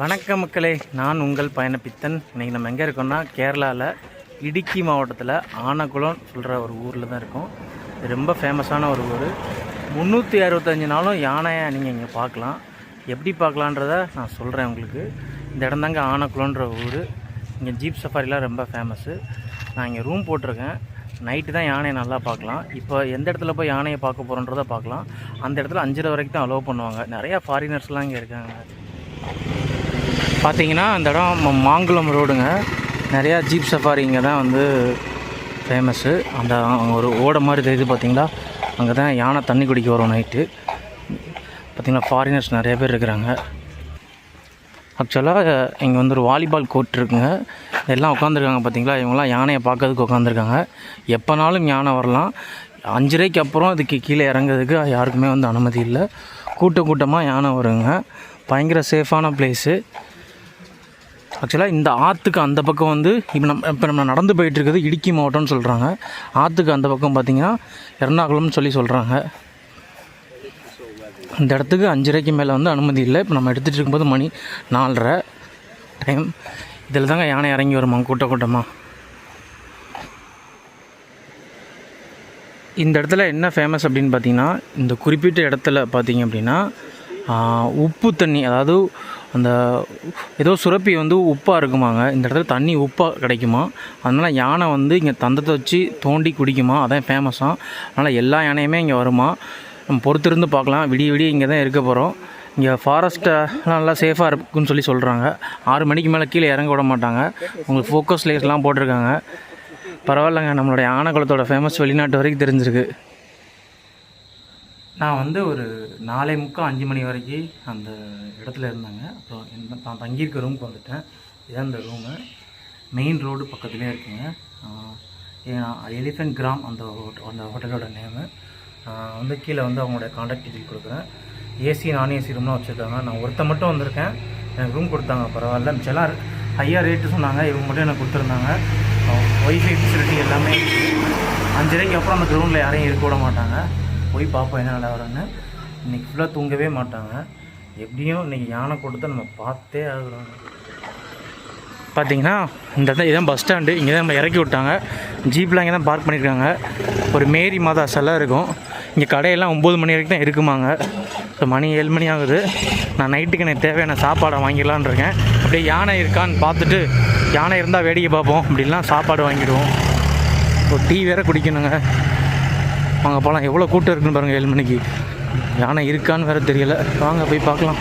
வணக்கம் மக்களே நான் உங்கள் பயணப்பித்தன். இன்றைக்கி நம்ம எங்கே இருக்கோம்னா கேரளாவில் இடுக்கி மாவட்டத்தில் ஆனகுளம் சொல்கிற ஒரு ஊரில் தான் இருக்கோம். ரொம்ப ஃபேமஸான ஒரு ஊர். முந்நூற்றி அறுபத்தஞ்சு நாளும் யானையை நீங்கள் இங்கே பார்க்கலாம். எப்படி பார்க்கலான்றத நான் சொல்கிறேன் உங்களுக்கு. இந்த இடம் தாங்க ஆனகுளம்ன்ற ஊர். இங்கே ஜீப் சஃபாரிலாம் ரொம்ப ஃபேமஸ்ஸு நான் இங்கே ரூம் போட்டிருக்கேன். நைட்டு தான் யானையை நல்லா பார்க்கலாம். இப்போ எந்த இடத்துல போய் யானையை பார்க்க போகிறோன்றதை பார்க்கலாம். அந்த இடத்துல அஞ்சரை வரைக்கும் தான் அலோவ் பண்ணுவாங்க. நிறையா ஃபாரினர்ஸ்லாம் இங்கே இருக்காங்க. பார்த்தீங்கன்னா அந்த இடம் மாங்குளம் ரோடுங்க. நிறையா ஜீப் சஃபாரி இங்கே தான் வந்து ஃபேமஸ்ஸு அந்த ஒரு ஓடை மாதிரி தெரியுது பார்த்தீங்களா அங்கே தான் யானை தண்ணி குடிக்க வரும் நைட்டு பார்த்திங்கன்னா ஃபாரினர்ஸ் நிறைய பேர் இருக்கிறாங்க. ஆக்சுவலாக இங்கே வந்து ஒரு வாலிபால் கோர்ட் இருக்குங்க. எல்லாம் உட்காந்துருக்காங்க பார்த்தீங்களா இவங்களாம் யானையை பார்க்கறதுக்கு உட்காந்துருக்காங்க எப்போனாலும் யானை வரலாம். அஞ்சரைக்கு அப்புறம் அதுக்கு கீழே இறங்குறதுக்கு யாருக்குமே வந்து அனுமதி இல்லை. கூட்ட கூட்டமாக யானை வருங்க. பயங்கர சேஃபான பிளேஸு ஆக்சுவலாக இந்த ஆற்றுக்கு அந்த பக்கம் வந்து இப்போ நம்ம இப்போ நம்ம நடந்து போயிட்டுருக்குது இடுக்கி மாவட்டம்னு சொல்கிறாங்க ஆற்றுக்கு அந்த பக்கம் பார்த்தீங்கன்னா எர்ணாகுளம்னு சொல்லி சொல்கிறாங்க இந்த இடத்துக்கு அஞ்சரைக்கு மேலே வந்து அனுமதி இல்லை. இப்போ நம்ம எடுத்துகிட்டு இருக்கும்போது மணி நாலரை டைம் இதில் தாங்க யானை இறங்கி வருமா? கூட்ட கூட்டமாக இந்த இடத்துல என்ன ஃபேமஸ் அப்படின்னு பார்த்தீங்கன்னா இந்த குறிப்பிட்ட இடத்துல பார்த்தீங்க அப்படின்னா உப்பு தண்ணி அதாவது அந்த ஏதோ சுரப்பி வந்து உப்பாக இருக்குமாங்க. இந்த இடத்துல தண்ணி உப்பாக கிடைக்குமா? அதனால் யானை வந்து இங்கே தந்தத்தை வச்சு தோண்டி குடிக்குமா? அதான் ஃபேமஸாக அதனால் எல்லா யானையுமே இங்கே வருமா? நம்ம பொறுத்திருந்து பார்க்கலாம். விடிய விடிய இங்கே தான் இருக்க போகிறோம் இங்கே ஃபாரஸ்ட்டெலாம் நல்லா சேஃபாக இருக்குன்னு சொல்லி சொல்கிறாங்க ஆறு மணிக்கு மேலே கீழே இறங்க விட மாட்டாங்க. உங்களுக்கு ஃபோக்கஸ் லேஸ்லாம் போட்டிருக்காங்க. பரவாயில்லைங்க. நம்மளுடைய ஆனகுளத்தோட ஃபேமஸ் வெளிநாட்டு வரைக்கும் தெரிஞ்சிருக்கு. நான் வந்து ஒரு நாலே முக்கால் அஞ்சு மணி வரைக்கும் அந்த இடத்துல இருந்தாங்க. அப்புறம் என்ன நான் தங்கியிருக்க ரூமுக்கு வந்துட்டேன். இதான் இந்த ரூமு மெயின் ரோடு பக்கத்துலேயே இருக்குங்க. எலிஃபென்ட் கிராம் அந்த ஹோட்ட- அந்த ஹோட்டலோட நேமு வந்து கீழே வந்து அவங்களோட காண்டாக்ட் டீட்டெயில் கொடுக்குறேன். ஏசி நான் ஏசி ரூம்லாம் வச்சுருக்காங்க. நான் ஒருத்தன் மட்டும் வந்திருக்கேன். எனக்கு ரூம் கொடுத்தாங்க. பரவாயில்ல. மிச்சலாம் ஹையாக ரேட்டு சொன்னாங்க. இவங்க மட்டும் எனக்கு கொடுத்துருந்தாங்க. ஒய்ஃபை ஃபெசிலிட்டி எல்லாமே அஞ்சரைக்கு அப்புறம் அந்த கிரவுண்டில் யாரையும் இருக்க விட மாட்டாங்க. போய் பார்ப்போம் என்ன நிலவரன்னு இன்றைக்கி ஃபுல்லாக தூங்கவே மாட்டாங்க. எப்படியும் இன்றைக்கி யானை கூட்டத்தை நம்ம பார்த்தே ஆகிறோம் பார்த்தீங்கன்னா இந்த இடத்துல இதான் பஸ் ஸ்டாண்டு இங்கே தான் நம்ம இறக்கி விட்டாங்க. ஜீப்லாம் இங்கே தான் பார்க் பண்ணியிருக்காங்க ஒரு மேரி மாதா சிலை இருக்கும். இங்கே கடையெல்லாம் ஒம்பது மணி வரைக்கும் தான் இருக்குமாங்க. ஸோ மணி ஏழு மணி ஆகுது. நான் நைட்டுக்கு எனக்கு தேவையான சாப்பாடை வாங்கிடலான்னு இருக்கேன். அப்படியே யானை இருக்கான்னு பார்த்துட்டு யானை இருந்தால் வேடிக்கை பார்ப்போம். அப்படிலாம் சாப்பாடு வாங்கிடுவோம். ஒரு டீ வேறு குடிக்கணுங்க. வாங்க போகலாம் எவ்வளோ கூட்டம் இருக்குன்னு பாருங்கள் ஏழு மணிக்கு. யானை இருக்கான்னு வேற தெரியல. வாங்க போய் பார்க்கலாம்.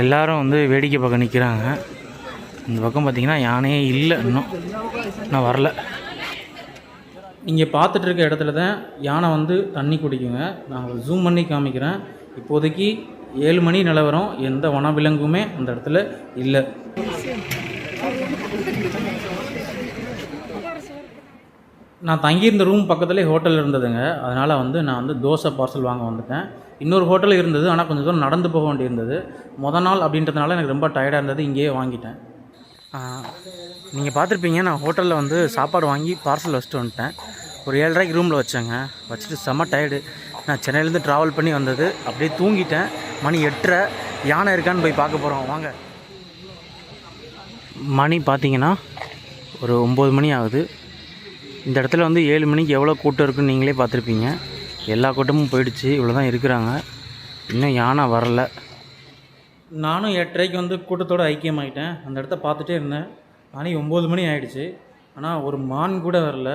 எல்லாரும் வந்து வேடிக்கை பார்க்க நிற்கிறாங்க இந்த பக்கம் பார்த்தீங்கன்னா யானையே இல்லை இன்னும். நான் வரல. நீங்கள் பார்த்துட்டு இருக்க இடத்துல தான் யானை வந்து தண்ணி குடிக்குங்க. நான் ஜூம் பண்ணி காமிக்கிறேன். இப்போதைக்கு ஏழு மணி நிலவரம். எந்த வனவிலங்குமே அந்த இடத்துல இல்லை. நான் தங்கியிருந்த ரூம் பக்கத்துலேயே ஹோட்டல் இருந்ததுங்க. அதனால் வந்து நான் வந்து தோசை பார்சல் வாங்க வந்துட்டேன். இன்னொரு ஹோட்டல் இருந்தது ஆனால் கொஞ்சம் தூரம் நடந்து போக வேண்டியிருந்தது. மொதல் நாள் அப்படின்றதுனால எனக்கு ரொம்ப டயர்டாக இருந்தது இங்கேயே வாங்கிட்டேன். நீங்கள் பார்த்துருப்பீங்க நான் ஹோட்டலில் வந்து சாப்பாடு வாங்கி பார்சல் வச்சுட்டு வந்துட்டேன். ஒரு ஏழரைக்கு ரூமில் வச்சேங்க. வச்சுட்டு செம்ம டயர்டு நான் சென்னையிலேருந்து ட்ராவல் பண்ணி வந்தது. அப்படியே தூங்கிட்டேன். மணி எட்டரை. யானை இருக்கான்னு போய் பார்க்க போகிறோம் வாங்க. மணி பார்த்தீங்கன்னா ஒரு ஒம்பது மணி ஆகுது. இந்த இடத்துல வந்து ஏழு மணிக்கு எவ்வளோ கூட்டம் இருக்குன்னு நீங்களே பார்த்துருப்பீங்க. எல்லா கூட்டமும் போயிடுச்சு இவ்வளோ தான் இருக்கிறாங்க. இன்னும் யானை வரல. நானும் எட்டரைக்கு வந்து கூட்டத்தோடு ஐக்கியமாயிட்டேன். அந்த இடத்த பார்த்துட்டே இருந்தேன். மணி ஒம்பது மணி ஆயிடுச்சு. ஆனால் ஒரு மான் கூட வரல.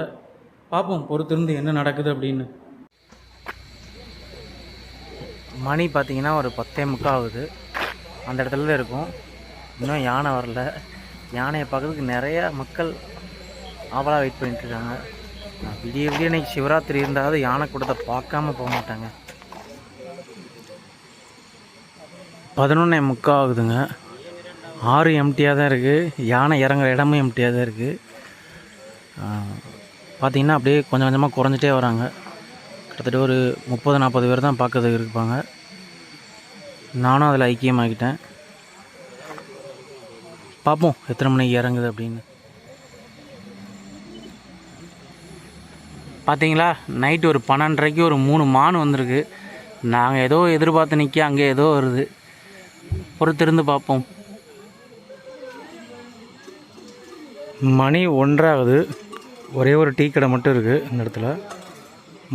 பார்ப்போம் பொறுத்திருந்து என்ன நடக்குது அப்படின்னு. மணி பார்த்தீங்கன்னா ஒரு பத்தே முக்கால் ஆகுது. அந்த இடத்துல தான் இருக்கும். இன்னும் யானை வரல. யானையை பார்க்கறதுக்கு நிறைய மக்கள் ஆவலாக வெயிட் பண்ணிட்டுருக்காங்க. விடிய விடிய இன்றைக்கி சிவராத்திரி இருந்தாவது யானை கூட்டத்தை பார்க்காம போக மாட்டாங்க. பதினொன்னே முக்கால் ஆகுதுங்க. ஆறு எம்டியாக தான் இருக்குது யானை இறங்குற இடமும் எம்டியாக தான் இருக்குது பார்த்திங்கன்னா அப்படியே கொஞ்சம் கொஞ்சமாக குறைஞ்சிட்டே வராங்க. கிட்டத்தட்ட ஒரு முப்பது நாற்பது பேர் தான் பார்க்கறதுக்கு இருப்பாங்க. நானும் அதில் ஐக்கியமாகிட்டேன் பார்ப்போம் எத்தனை மணிக்கு இறங்குது அப்படின்னு. பார்த்தீங்களா நைட்டு ஒரு பன்னெண்டரைக்கு ஒரு மூணு மான் வந்திருக்கு. நாங்கள் ஏதோ எதிர்பார்த்து நிற்க அங்கே ஏதோ வருது. பொறுத்திருந்து பார்ப்போம் மணி ஒன்றாகுது. ஒரே ஒரு டீ கடை மட்டும் இருக்குது இந்த இடத்துல.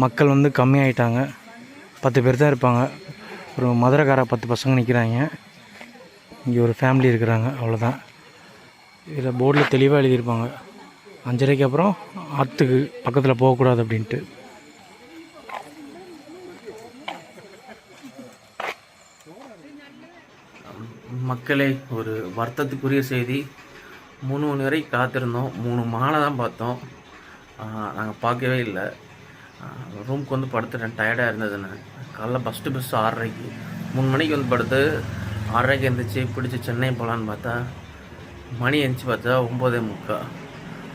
மக்கள் வந்து கம்மியாயிட்டாங்க. பத்து பேர் தான் இருப்பாங்க. ஒரு மதுரைக்கார பத்து பசங்க நிற்கிறாங்க இங்கே ஒரு ஃபேமிலி இருக்கிறாங்க. அவ்வளோதான் இதில் போர்டில் தெளிவாக எழுதியிருப்பாங்க. அஞ்சரைக்கு அப்புறம் ஆற்றுக்கு பக்கத்தில் போகக்கூடாது அப்படின்ட்டு. மக்களே ஒரு வருத்தத்துக்குரிய செய்தி. மூணு மணி வரை காத்திருந்தோம். மூணு மாலை தான் பார்த்தோம். நாங்கள் பார்க்கவே இல்லை. ரூமுக்கு வந்து படுத்துட்டேன். டயர்டாக இருந்ததுன்னு. காலைல ஃபஸ்ட்டு பஸ் ஆறரைக்கு. மூணு மணிக்கு வந்து படுத்து ஆறரைக்கு எழுந்திரிச்சு பிடிச்சி சென்னை போகலான்னு பார்த்தா மணி எழுந்துச்சு பார்த்தா ஒம்போதே முக்கால்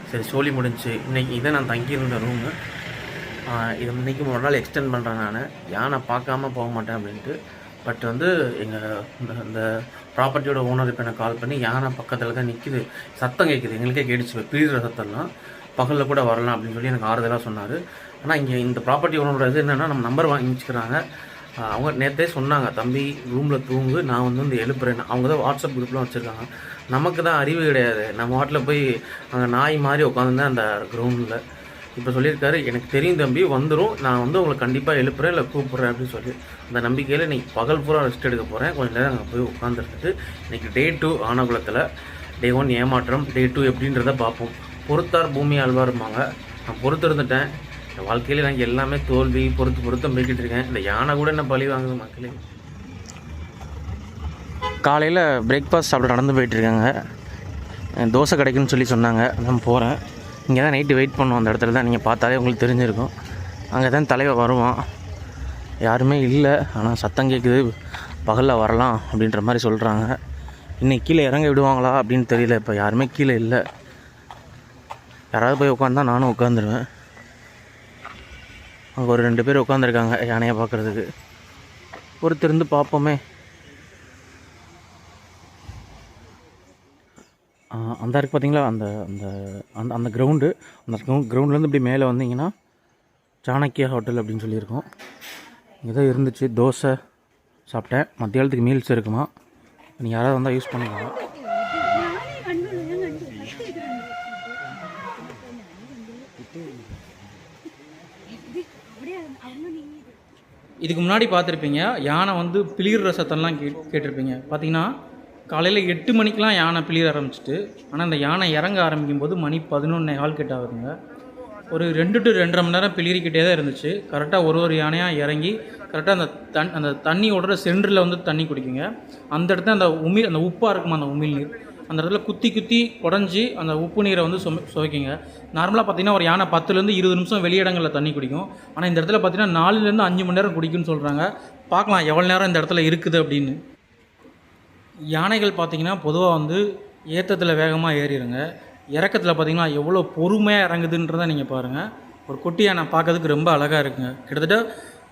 சரி சோழி முடிஞ்சுச்சு இன்றைக்கி இதை நான் தங்கியிருந்த ரூமு இது இன்றைக்கி ஒரு நாள் எக்ஸ்டெண்ட் பண்ணுறேன் நான். யானை பார்க்காம போக மாட்டேன் அப்படின்ட்டு. பட் வந்து எங்கள் இந்த இந்த ப்ராப்பர்ட்டியோட ஓனர் இப்போ எனக்கு கால் பண்ணி யானை பக்கத்தில் தான் நிற்கிது சத்தம் கேட்குது எங்களுக்கே கேட்டுச்சு பிரிகிற சத்தம்லாம் பகலில் கூட வரலாம் அப்படின்னு சொல்லி எனக்கு ஆறுதலாக சொன்னார். ஆனால் இங்கே இந்த ப்ராப்பர்ட்டி ஓனரோட இது என்னென்னா நம்ம நம்பர் வாங்கிச்சுக்கிறாங்க அவங்க நேற்றே சொன்னாங்க தம்பி ரூமில் தூங்கு நான் வந்து வந்து எழுப்புறேன் அவங்க தான் வாட்ஸ்அப் குரூப்லாம் வச்சுருக்காங்க. நமக்கு தான் அறிவு கிடையாது. நம்ம வாட்டில் போய் அங்கே நாய் மாதிரி உட்காந்துருந்தேன் அந்த கிரவுண்டில் இப்போ சொல்லியிருக்காரு எனக்கு தெரியும் தம்பி வந்துடும் நான் வந்து உங்களை கண்டிப்பாக எழுப்புறேன் இல்லை கூப்பிட்றேன் அப்படின்னு சொல்லி. அந்த நம்பிக்கையில் இன்றைக்கி பகல் பூரா ரெஸ்ட் எடுக்க போகிறேன் கொஞ்சம் நேரம் அங்கே போய் உட்காந்துருந்துட்டு இன்றைக்கி டே டூ ஆனகுளத்தில் டே ஒன் ஏமாற்றம் டே டூ எப்படின்றத பார்ப்போம். பொறுத்தார் பூமி அல்வாருமாங்க நான் பொறுத்து இந்த வாழ்க்கையில் நாங்கள் எல்லாமே தோல்வி பொறுத்து பொறுத்து போய்கிட்டு இருக்கேன். இந்த யானை கூட என்ன பழி வாங்குது மக்களே? காலையில் பிரேக்ஃபாஸ்ட் சாப்பிட நடந்து போயிட்டுருக்காங்க தோசை கிடைக்குன்னு சொல்லி சொன்னாங்க. நான் போகிறேன் இங்கே தான் நைட்டு வெயிட் பண்ணுவோம். அந்த இடத்துல தான் நீங்கள் பார்த்தாலே உங்களுக்கு தெரிஞ்சிருக்கும். அங்கே தான் தலைவர் வருவான். யாருமே இல்லை. ஆனால் சத்தம் கேட்குது பகலில் வரலாம் அப்படின்ற மாதிரி சொல்கிறாங்க இன்னைக்கு கீழே இறங்க விடுவாங்களா அப்படின்னு தெரியல. இப்போ யாருமே கீழே இல்லை. யாராவது போய் உட்காந்தா நானும் உட்காந்துருவேன் அங்கே ஒரு ரெண்டு பேர் உட்காந்துருக்காங்க யானையை பார்க்குறதுக்கு. இருந்து பார்ப்போமே அந்த இருக்கு பார்த்தீங்களா அந்த அந்த அந்த அந்த கிரவுண்டு அந்த கிரவுண்ட்லேருந்து இப்படி மேலே வந்தீங்கன்னா சாணக்கியா ஹோட்டல் அப்படின்னு சொல்லியிருக்கோம். இங்கே தான் இருந்துச்சு தோசை சாப்பிட்டேன். மத்தியானத்துக்கு மீல்ஸ் இருக்குமா? நீங்கள் யாராவது வந்தால் யூஸ் பண்ணிக்கலாம். இதுக்கு முன்னாடி பார்த்துருப்பீங்க யானை வந்து பிளிகிற சத்தம்லாம் கே கேட்டிருப்பீங்க. பார்த்தீங்கன்னா காலையில் எட்டு மணிக்கெலாம் யானை பிளிர ஆரம்பிச்சிட்டு ஆனால் அந்த யானை இறங்க ஆரம்பிக்கும் போது மணி பதினொன்னே கால் கிட்ட ஆகுதுங்க. ஒரு ரெண்டு டு ரெண்டரை மணி நேரம் பிளிரிக்கிட்டே தான் இருந்துச்சு. கரெக்டாக ஒரு ஒரு யானையாக இறங்கி கரெக்டாக அந்த தண் அந்த தண்ணி ஓடுற சென்டரில் வந்து தண்ணி குடிக்குங்க. அந்த இடத்துல அந்த உமிழ் அந்த உப்பாக இருக்குமா அந்த உமிழ் நீர் அந்த இடத்துல குத்தி குத்தி உடஞ்சி அந்த உப்பு நீரை வந்து சும சுவைக்குங்க. நார்மலாக பார்த்தீங்கன்னா ஒரு யானை பத்துலேருந்து இருபது நிமிஷம் வெளியிடங்களில் தண்ணி குடிக்கும். ஆனால் இந்த இடத்துல பார்த்தீங்கன்னா நாலுலேருந்து அஞ்சு மணி நேரம் குடிக்கும்னு சொல்கிறாங்க பார்க்கலாம் எவ்வளோ நேரம் இந்த இடத்துல இருக்குது அப்படின்னு. யானைகள் பார்த்தீங்கன்னா பொதுவாக வந்து ஏற்றத்தில் வேகமாக ஏறிடுங்க. இறக்கத்தில் பார்த்தீங்கன்னா எவ்வளோ பொறுமையாக இறங்குதுன்றதை நீங்கள் பாருங்கள் ஒரு குட்டி யானை பார்க்கறதுக்கு ரொம்ப அழகாக இருக்குங்க. கிட்டத்தட்ட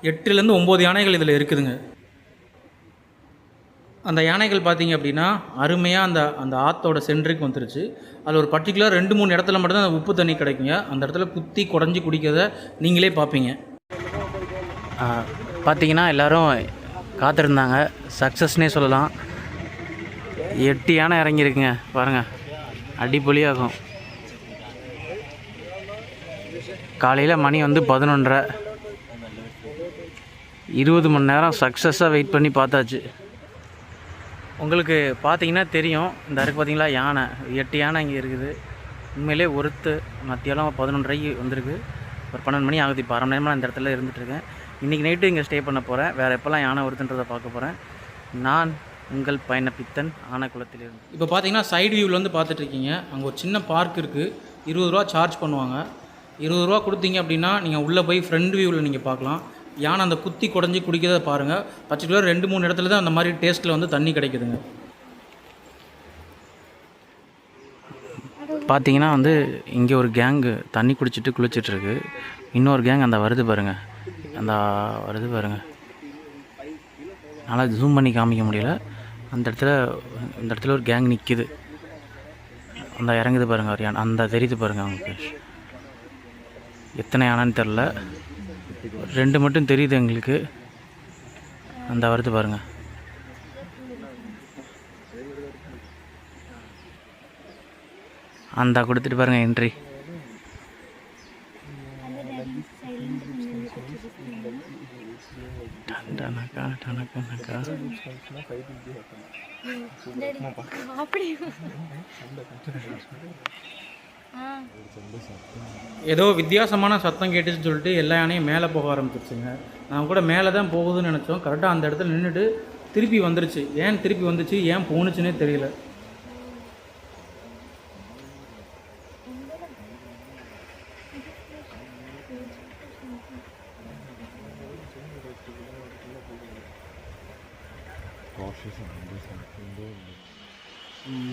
எட்டுலேருந்து ஒம்பது யானைகள் இதில் இருக்குதுங்க. அந்த யானைகள் பார்த்தீங்க அப்படின்னா அருமையாக அந்த அந்த ஆற்றோட சென்டருக்கு வந்துருச்சு. அதில் ஒரு பர்டிகுலர் ரெண்டு மூணு இடத்துல மட்டும்தான் அந்த உப்பு தண்ணி கிடைக்குங்க. அந்த இடத்துல குத்தி குடஞ்சி குடிக்கிறத நீங்களே பார்ப்பீங்க. பார்த்தீங்கன்னா எல்லோரும் காத்திருந்தாங்க. சக்ஸஸ்னே சொல்லலாம். எட்டு யானை இறங்கியிருக்குங்க. பாருங்கள் அடிப்பொலியாகும் காலையில் மணி வந்து பதினொன்றரை. இருபது மணி நேரம் சக்ஸஸாக வெயிட் பண்ணி பார்த்தாச்சு. உங்களுக்கு பார்த்தீங்கன்னா தெரியும். இந்த இருக்கு பார்த்தீங்களா? யானை. எட்டு யானை இங்கே இருக்குது. உண்மையிலே ஒருத்து மத்தியாலம் பதினொன்றரைக்கு வந்திருக்கு. ஒரு பன்னெண்டு மணி ஆகுது. இப்போ அரை மணி நேரமாக இந்த இடத்துல இருந்துகிட்ருக்கேன் இன்றைக்கி நைட்டு இங்கே ஸ்டே பண்ண போகிறேன் வேறு எப்போல்லாம் யானை வருதுன்றதை பார்க்க போகிறேன் நான் உங்கள் பயணப்பித்தன் ஆனக்குளத்திலிருந்து. இப்போ பார்த்தீங்கன்னா சைடு வியூவில் வந்து பார்த்துட்ருக்கீங்க. அங்கே ஒரு சின்ன பார்க் இருக்குது. இருபது ரூபா சார்ஜ் பண்ணுவாங்க. இருபது ரூபா கொடுத்தீங்க அப்படின்னா நீங்கள் உள்ளே போய் ஃப்ரண்ட் வியூவில் நீங்கள் பார்க்கலாம். யானை அந்த குத்தி குடஞ்சி குடிக்கிறத பாருங்கள் பர்டிகுலர் ரெண்டு மூணு இடத்துல தான் அந்த மாதிரி டேஸ்ட்டில் வந்து தண்ணி கிடைக்குதுங்க. பார்த்தீங்கன்னா வந்து இங்கே ஒரு கேங்கு தண்ணி குடிச்சிட்டு குளிச்சிட்ருக்கு இன்னொரு கேங் அந்த வருது பாருங்கள் அந்த வருது பாருங்கள் நல்லா ஜூம் பண்ணி காமிக்க முடியல. அந்த இடத்துல இந்த இடத்துல ஒரு கேங் நிற்கிது அந்த இறங்குது பாருங்கள் ஒரு யானை. அந்த தெரியுது பாருங்கள் அவங்களுக்கு எத்தனை யானைன்னு தெரில ரெண்டு மட்டும் தெரியுது எங்களுக்கு. அந்த வருது பாருங்க. அந்த கொடுத்துட்டு பாருங்க என்ட்ரி டனக்கா டனக்கா அப்படி ஏதோ வித்தியாசமான சத்தம் கேட்டுச்சுன்னு சொல்லிட்டு எல்லா யானையும் மேலே போக ஆரம்பிச்சிருச்சுங்க. நான் கூட மேலே தான் போகுதுன்னு நினச்சோம். கரெக்டாக அந்த இடத்துல நின்றுட்டு திருப்பி வந்துருச்சு. ஏன் திருப்பி வந்துச்சு? ஏன் போணுச்சுன்னே தெரியல.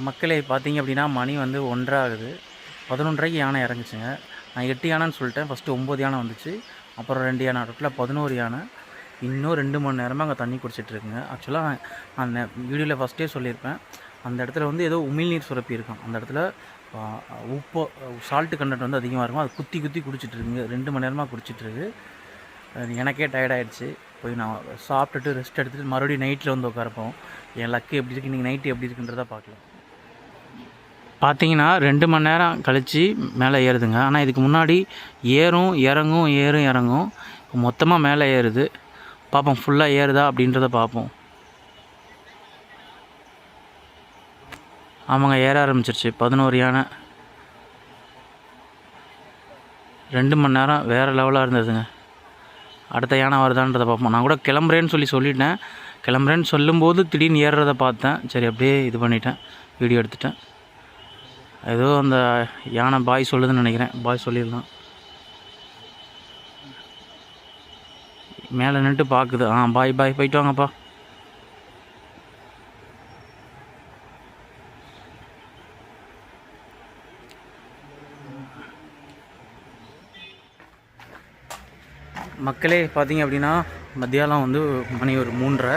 மக்களை பார்த்தீங்க அப்படின்னா மணி வந்து ஒன்றாகுது. பதினொன்றரைக்கு யானை இறங்குச்சுங்க. நான் எட்டு யானைன்னு சொல்லிட்டேன். ஃபஸ்ட்டு ஒம்பது யானை வந்துச்சு. அப்புறம் ரெண்டு யானை டோட்டலாக பதினோரு யானை. இன்னும் ரெண்டு மணி நேரமாக அங்கே தண்ணி குடிச்சிட்டு இருக்குங்க. ஆக்சுவலாக நான் வீடியோவில் ஃபஸ்ட்டே சொல்லியிருப்பேன். அந்த இடத்துல வந்து ஏதோ உமிழ்நீர் சுரப்பி இருக்கும். அந்த இடத்துல உப்பு சால்ட்டு கண்டென்ட் வந்து அதிகமாக இருக்கும்? அது குத்தி குத்தி குடிச்சிட்ருக்குங்க ரெண்டு மணி நேரமாக குடிச்சிட்ருக்கு அது எனக்கே டயர்டாயிடுச்சு போய் நான் சாப்பிட்டுட்டு ரெஸ்ட் எடுத்துகிட்டு மறுபடியும் நைட்டில் வந்து உட்காரப்போம். என் லக்கு எப்படி இருக்கு? இன்றைக்கி நைட்டு எப்படி இருக்குன்றதை பார்க்கலாம். பார்த்தீங்கன்னா ரெண்டு மணி நேரம் கழித்து மேலே ஏறுதுங்க. ஆனால் இதுக்கு முன்னாடி ஏறும் இறங்கும் ஏறும் இறங்கும். மொத்தமாக மேலே ஏறுது. பார்ப்போம் ஃபுல்லாக ஏறுதா அப்படின்றத பார்ப்போம் ஆமாங்க ஏற ஆரம்பிச்சிருச்சு. பதினோரு யானை. ரெண்டு மணி நேரம் வேறு லெவலாக இருந்ததுங்க. அடுத்த யானை வருதான்றதை பார்ப்போம் நான் கூட கிளம்புறேன்னு சொல்லி சொல்லிட்டேன். கிளம்புறேன்னு சொல்லும்போது திடீர்னு ஏறுறதை பார்த்தேன். சரி அப்படியே இது பண்ணிட்டேன். வீடியோ எடுத்துட்டேன். ஏதோ அந்த யானை பாய் சொல்லுதுன்னு நினைக்கிறேன். பாய் சொல்லிடலாம். மேலே நின்றுட்டு பார்க்குது. ஆ பாய் பாய் போயிட்டு வாங்கப்பா. மக்களே பார்த்தீங்க அப்படின்னா மத்தியானம் வந்து மணி ஒரு மூன்றரை.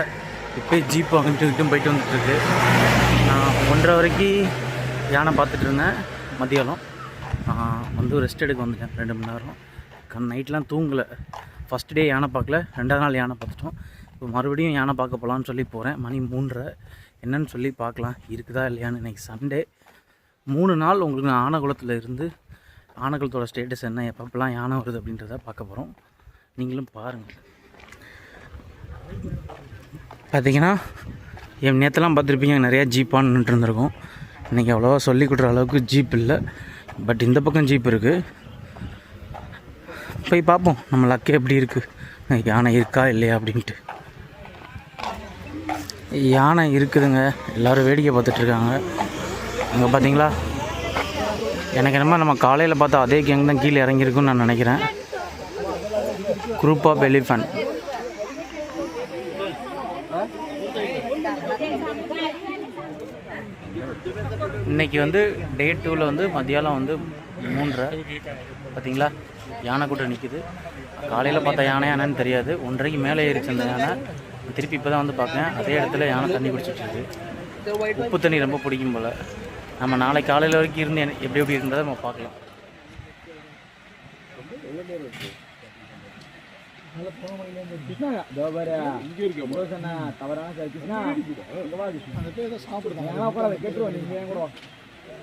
இப்போ ஜீப் அங்கிட்டு போயிட்டு வந்துட்டுருக்கு நான் ஒன்றரை வரைக்கும் யானை பார்த்துட்டு இருந்தேன். மத்தியானம் வந்து ரெஸ்ட் எடுக்க வந்துட்டேன். ரெண்டு மணி நேரம். கண் நைட்லாம் தூங்கலை. ஃபஸ்ட் டே யானை பார்க்கல. ரெண்டாவது நாள் யானை பார்த்துட்டோம். இப்போ மறுபடியும் யானை பார்க்க போகலான்னு சொல்லி போகிறேன் மணி மூன்றரை. என்னன்னு சொல்லி பார்க்கலாம். இருக்குதா இல்லையான்னு இன்றைக்கி சண்டே மூணு நாள் உங்களுக்கு நான் ஆனகுளத்தில் இருந்து ஆனகுளத்தோட ஸ்டேட்டஸ் என்ன எப்பப்பெல்லாம் யானை வருது அப்படின்றத பார்க்க போகிறோம் நீங்களும் பாருங்கள் பார்த்தீங்கன்னா என் நேற்றுலாம் பார்த்துருப்பீங்க. நிறையா ஜீப்பாக நின்றுட்டு இருந்திருக்கும். இன்றைக்கி அவ்வளோவா சொல்லி கொடுக்குற அளவுக்கு ஜீப் இல்லை. பட் இந்த பக்கம் ஜீப் இருக்குது போய் பார்ப்போம். நம்ம லக்கு எப்படி இருக்குது யானை இருக்கா இல்லையா அப்படின்ட்டு. யானை இருக்குதுங்க. எல்லோரும் வேடிக்கை பார்த்துட்ருக்காங்க அங்கே பார்த்தீங்களா எனக்கு என்னமோ நம்ம காலையில் பார்த்தா அதே கேங் தான் கீழே இறங்கியிருக்குன்னு நான் நினைக்கிறேன். குரூப் ஆஃப் எலிஃபண்ட் இன்னைக்கு வந்து டே டூவில் வந்து மத்தியானம் வந்து மூன்றரை. பார்த்தீங்களா யானை கூட்டம் நிற்கிது காலையில் பார்த்தா யானை யானைன்னு தெரியாது. ஒன்றரைக்கு மேலே ஏறிச்சு அந்த யானை. திருப்பி இப்போ தான் வந்து பார்க்கேன் அதே இடத்துல யானை தண்ணி குடிச்சிட்ருக்கு உப்பு தண்ணி ரொம்ப பிடிக்கும் போல். நம்ம நாளைக்கு காலையில் வரைக்கும் இருந்து எப்படி எப்படி இருந்ததை நம்ம பார்க்கலாம்.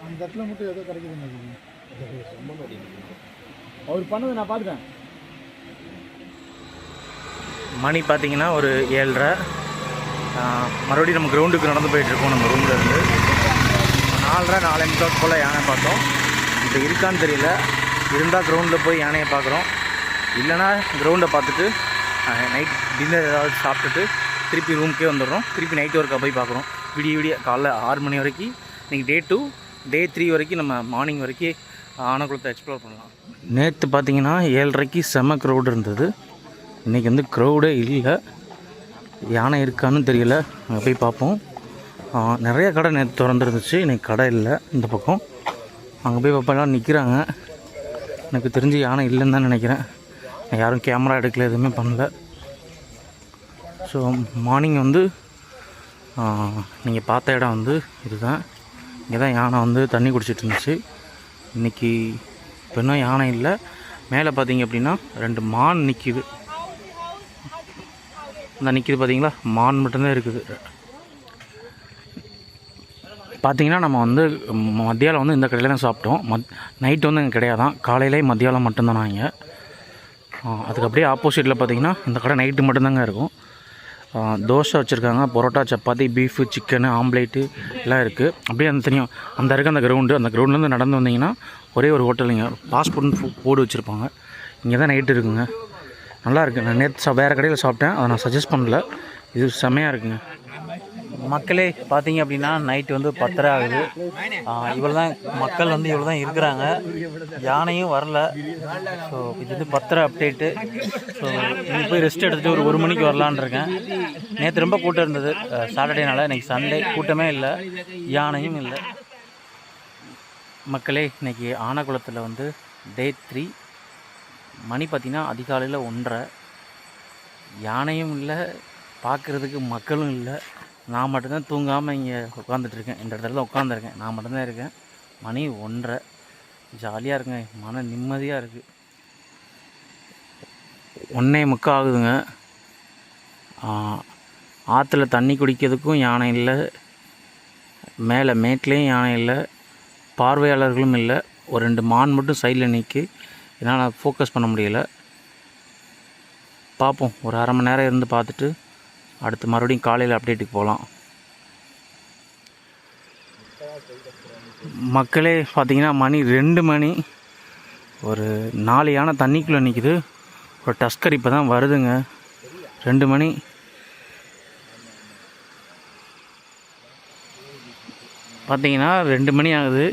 அந்த இடத்துல மட்டும் ஏதோ கிடைக்குது அவர் பண்ணதை நான் பார்த்துட்டேன். மணி பார்த்தீங்கன்னா ஒரு ஏழரை. மறுபடியும் நம்ம கிரவுண்டுக்கு நடந்து போயிட்டுருக்கோம் நம்ம ரூமில் இருந்து. நாலரை நாலே முக்கால் போல் யானை பார்த்தோம். இப்போ இருக்கான்னு தெரியல. இருந்தால் கிரவுண்டில் போய் யானையை பார்க்குறோம். இல்லைன்னா கிரவுண்டை பார்த்துட்டு நைட் டின்னர் ஏதாவது சாப்பிட்டுட்டு திருப்பி ரூமுக்கே வந்துடுறோம். திருப்பி நைட் ஒர்க்காக போய் பார்க்குறோம். விடிய விடிய காலைல ஆறு மணி வரைக்கும் இன்றைக்கி டே டூ டே த்ரீ வரைக்கும் நம்ம மார்னிங் வரைக்கும் ஆனக்குளத்தை எக்ஸ்ப்ளோர் பண்ணலாம். நேற்று பார்த்தீங்கன்னா ஏழரைக்கு செம க்ரௌடு இருந்தது. இன்றைக்கி வந்து க்ரௌடே இல்லை. யானை இருக்கான்னு தெரியல. அங்கே போய் பார்ப்போம். நிறைய கடை நேற்று திறந்துருந்துச்சு. இன்றைக்கி கடை இல்லை இந்த பக்கம். அங்கே போய் பார்ப்போம் எல்லாம் நிற்கிறாங்க எனக்கு தெரிஞ்சு யானை இல்லைன்னு தான் நினைக்கிறேன். யாரும் கேமரா எடுக்கல எதுவுமே பண்ணல. ஸோ மார்னிங் வந்து நீங்கள் பார்த்த இடம் வந்து இதுதான். இங்கே தான் யானை வந்து தண்ணி குடிச்சிட்டு இருந்துச்சு. இன்றைக்கி இப்போ இன்னும் யானை இல்லை. மேலே பார்த்தீங்க அப்படின்னா ரெண்டு மான் நிற்கிது இந்த நிற்கிது பார்த்தீங்களா மான் மட்டும்தான் இருக்குது. பார்த்தீங்கன்னா நம்ம வந்து ம- மத்தியானம் வந்து இந்த கடையில் தான் சாப்பிட்டோம். மத் நைட்டு வந்து இங்கே கிடையாதான். காலையிலே மத்தியானம் மட்டும்தான் நாங்கள் அதுக்கு அப்படியே ஆப்போசிட்டில் பார்த்தீங்கன்னா இந்த கடை நைட்டு மட்டும்தாங்க இருக்கும். தோசை வச்சுருக்காங்க parotta chapati beef chicken omelette எல்லாம் இருக்குது அப்படியே அந்த தெரியும் அந்த இருக்க அந்த கிரவுண்டு அந்த கிரவுண்ட்லேருந்து நடந்து வந்தீங்கன்னா ஒரே ஒரு ஹோட்டலுங்க பாஸ்போர்ட்னு போர்டு வச்சுருப்பாங்க. இங்கே தான் நைட்டு இருக்குங்க. நல்லா இருக்குது நான் நேற்று வேறு கடையில் சாப்பிட்டேன். அதை நான் சஜஸ்ட் பண்ணல. இது செம்மையாக இருக்குங்க. மக்களே பார்த்தீங்க அப்படின்னா நைட்டு வந்து பத்தரை ஆகுது. இவ்வளோ தான் மக்கள் வந்து இவ்வளோ தான் இருக்கிறாங்க. யானையும் வரல. ஸோ இது வந்து பத்தரை அப்டேட்டு ஸோ இன்னைக்கு போய் ரெஸ்ட் எடுத்துகிட்டு ஒரு ஒரு மணிக்கு வரலான்னு இருக்கேன். நேற்று ரொம்ப கூட்டம் இருந்தது. சாட்டர்டேனால இன்றைக்கி சண்டே கூட்டமே இல்லை. யானையும் இல்லை. மக்களே இன்னைக்கு ஆனகுளத்தில் வந்து டே த்ரீ மணி பார்த்திங்கன்னா அதிகாலையில் ஒன்றரை. யானையும் இல்லை. பார்க்குறதுக்கு மக்களும் இல்லை. நான் மட்டும்தான் தூங்காமல் இங்கே உட்காந்துட்ருக்கேன் இந்த இடத்துல உட்காந்துருக்கேன் நான் மட்டும்தான் இருக்கேன். மணி ஒன்றரை. ஜாலியாக இருக்குங்க. மன நிம்மதியாக இருக்குது ஒன்றே முக்கால் ஆகுதுங்க. ஆற்றுல தண்ணி குடிக்கிறதுக்கும் யானை இல்லை. மேலே மேட்லேயும் யானை இல்லை. பார்வையாளர்களும் இல்லை. ஒரு ரெண்டு மான் மட்டும் சைடில் நிற்கி என்னால் ஃபோக்கஸ் பண்ண முடியல. பார்ப்போம். ஒரு அரை மணி நேரம் இருந்து பார்த்துட்டு அடுத்து மறுபடியும் காலையில் அப்டேட்டுக்கு போகலாம் மக்களே பார்த்தீங்கன்னா மணி ரெண்டு மணி. ஒரு நாலு யானை தண்ணிக்குள்ளே நிற்கிது ஒரு டஸ்கர் இப்போ தான் வருதுங்க. ரெண்டு மணி. பார்த்தீங்கன்னா ரெண்டு மணி ஆகுது.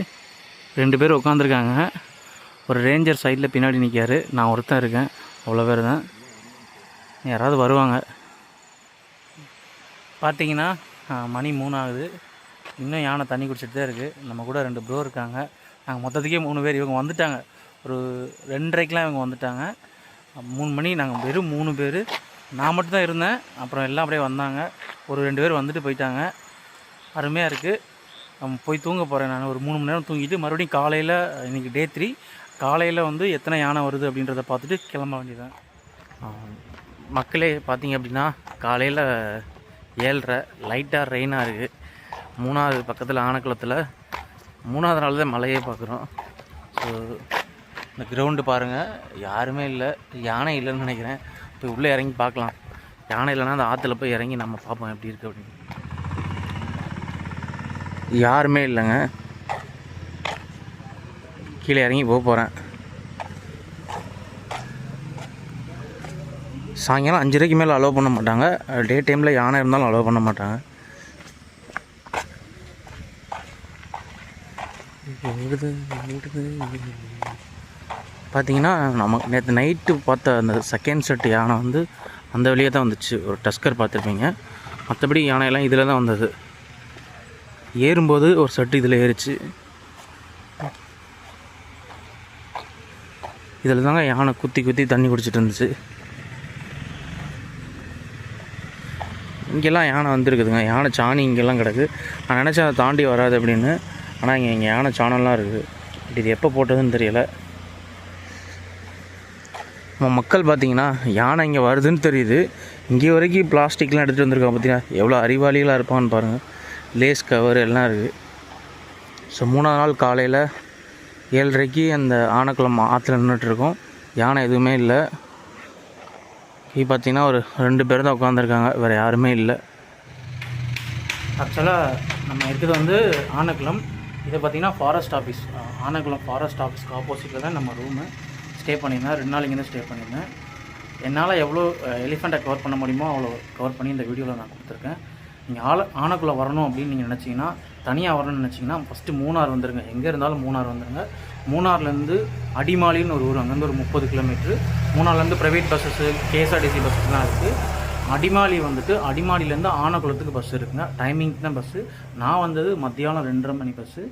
ரெண்டு பேர் உட்காந்துருக்காங்க ஒரு ரேஞ்சர் சைடில் பின்னாடி நிற்காரு நான் ஒருத்தன் இருக்கேன். அவ்வளோ பேர் தான். யாராவது வருவாங்க. பார்த்தீங்கன்னா மணி மூணு ஆகுது இன்னும் யானை தண்ணி குடிச்சிட்டு தான் இருக்குது நம்ம கூட ரெண்டு ப்ரோ இருக்காங்க. நாங்கள் மொத்தத்துக்கே மூணு பேர். இவங்க வந்துட்டாங்க. ஒரு ரெண்டரைக்கெலாம் இவங்க வந்துட்டாங்க. மூணு மணி நாங்கள் வெறும் மூணு பேர். நான் மட்டும் தான் இருந்தேன். அப்புறம் எல்லாம் அப்படியே வந்தாங்க. ஒரு ரெண்டு பேர் வந்துட்டு போயிட்டாங்க. அருமையாக இருக்குது நம்ம போய் தூங்க போகிறேன் நான். ஒரு மூணு மணி நேரம் தூங்கிட்டு மறுபடியும் காலையில் இன்றைக்கி டே த்ரீ காலையில் வந்து எத்தனை யானை வருது அப்படின்றத பார்த்துட்டு கிளம்ப வேண்டியதான் மக்களே பார்த்தீங்க அப்படின்னா காலையில் ஏழ்ரை லைட்டாக ரெயினாக இருக்குது மூணாவது பக்கத்தில் ஆனக்குளத்தில். மூணாவது நாள் தான் மலையே பார்க்குறோம் ஸோ இந்த கிரவுண்டு பாருங்கள் யாருமே இல்லை. யானை இல்லைன்னு நினைக்கிறேன். போய் உள்ளே இறங்கி பார்க்கலாம். யானை இல்லைன்னா அந்த ஆற்றுல போய் இறங்கி நம்ம பார்ப்போம் எப்படி இருக்குது அப்படின்னு. யாருமே இல்லைங்க. கீழே இறங்கி போக போகிறேன் சாயங்காலம் அஞ்சரைக்கு மேலே அலோவ் பண்ண மாட்டாங்க. டே டைமில் யானை இருந்தாலும் அலோவ் பண்ண மாட்டாங்க. பார்த்தீங்கன்னா நம்ம நேற்று நைட்டு பார்த்த அந்த செகண்ட் செட் யானை வந்து அந்த வழியே தான் வந்துச்சு. ஒரு டஸ்கர் பார்த்துருப்பீங்க. மற்றபடி யானையெல்லாம் இதில் தான் வந்தது. ஏறும்போது ஒரு செட்டு இதில் ஏறிச்சு. இதில் தாங்க யானை குத்தி குத்தி தண்ணி குடிச்சிட்டு இருந்துச்சு. இங்கெல்லாம் யானை வந்துருக்குதுங்க. யானை சாணி இங்கெல்லாம் கிடக்கு. நான் நினச்சேன் அதை தாண்டி வராது அப்படின்னு. ஆனால் இங்கே இங்கே யானை சாணம்லாம் இருக்குது. இது எப்போ போட்டதுன்னு தெரியலை. நம்ம மக்கள் பார்த்தீங்கன்னா யானை இங்கே வருதுன்னு தெரியுது. இங்கே வரைக்கும் பிளாஸ்டிக்லாம் எடுத்துகிட்டு வந்திருக்காங்க பார்த்தீங்கன்னா எவ்வளோ அறிவாளிகளாக இருப்பான்னு பாருங்கள் லேஸ் கவர் எல்லாம் இருக்குது. ஸோ மூணாவது நாள் காலையில் ஏழரைக்கு அந்த ஆனக்குளம் ஆற்றுல நின்றுட்டுருக்கோம் யானை எதுவுமே இல்லை. இப்போ பார்த்தீங்கன்னா ஒரு ரெண்டு பேர் தான் உட்காந்துருக்காங்க வேறு யாருமே இல்லை. ஆக்சுவலாக நம்ம இருக்கிறது வந்து ஆனக்குளம். இதை பார்த்திங்கன்னா ஃபாரஸ்ட் ஆஃபீஸ் ஆனக்குளம் ஃபாரஸ்ட் ஆஃபீஸ்க்கு ஆப்போசிட்டில் தான் நம்ம ரூமு ஸ்டே பண்ணியிருந்தேன். ரெண்டு நாள் இங்கே தான் ஸ்டே பண்ணியிருந்தேன். என்னால் எவ்வளோ எலிஃபெண்ட்டை கவர் பண்ண முடியுமோ அவ்வளோ கவர் பண்ணி இந்த வீடியோவில் நான் கொடுத்துருக்கேன். நீங்கள் ஆள ஆனக்குள்ளே வரணும் அப்படின்னு நீங்கள் நினச்சிங்கன்னா தனியாக வரணும்னு நினச்சிங்கன்னா ஃபஸ்ட்டு மூணார் வந்துருங்க. எங்கே இருந்தாலும் மூணார் வந்துருங்க. மூணார்லேருந்து அடிமாலின்னு ஒரு ஊர் அங்கேருந்து ஒரு முப்பது கிலோமீட்ரு மூணாலேருந்து ப்ரைவேட் பஸ்ஸஸ்ஸு கேஎஸ்ஆர்டிசி பஸ்ஸஸ்லாம் இருக்குது அடிமாலி வந்துட்டு அடிமாலிலேருந்து ஆனக்குளத்துக்கு பஸ் இருக்குங்க. டைமிங் தான் பஸ்ஸு நான் வந்தது மத்தியானம் ரெண்டரை மணி பஸ்ஸு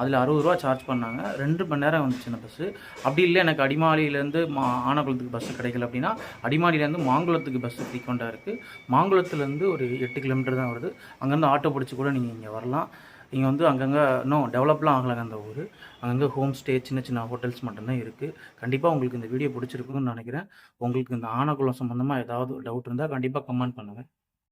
அதில் அறுபது ரூபா சார்ஜ் பண்ணாங்க. ரெண்டு மணி நேரம் வந்துச்சு அந்த பஸ்ஸு அப்படி இல்லை எனக்கு அடிமாலியிலேருந்து மா ஆனக்குளத்துக்கு பஸ்ஸு கிடைக்கல அப்படின்னா அடிமாலியிலேருந்து மாங்குளத்துக்கு பஸ்ஸு ஃப்ரீக்வெண்ட்டாக இருக்குது மாங்குளத்துலேருந்து ஒரு எட்டு கிலோமீட்டர் தான் வருது. அங்கேருந்து ஆட்டோ பிடிச்சி கூட நீங்கள் இங்கே வரலாம். இங்கே வந்து அங்கங்கே இன்னும் டெவலப்லாம் ஆகலைங்க அந்த ஊர். அங்கங்கே ஹோம் ஸ்டே சின்ன சின்ன ஹோட்டல்ஸ் மட்டும்தான் இருக்குது கண்டிப்பாக உங்களுக்கு இந்த வீடியோ பிடிச்சிருக்குன்னு நினைக்கிறேன். உங்களுக்கு இந்த ஆனகுளம் சம்மந்தமாக ஏதாவது டவுட் இருந்தால் கண்டிப்பாக கமெண்ட் பண்ணுங்கள்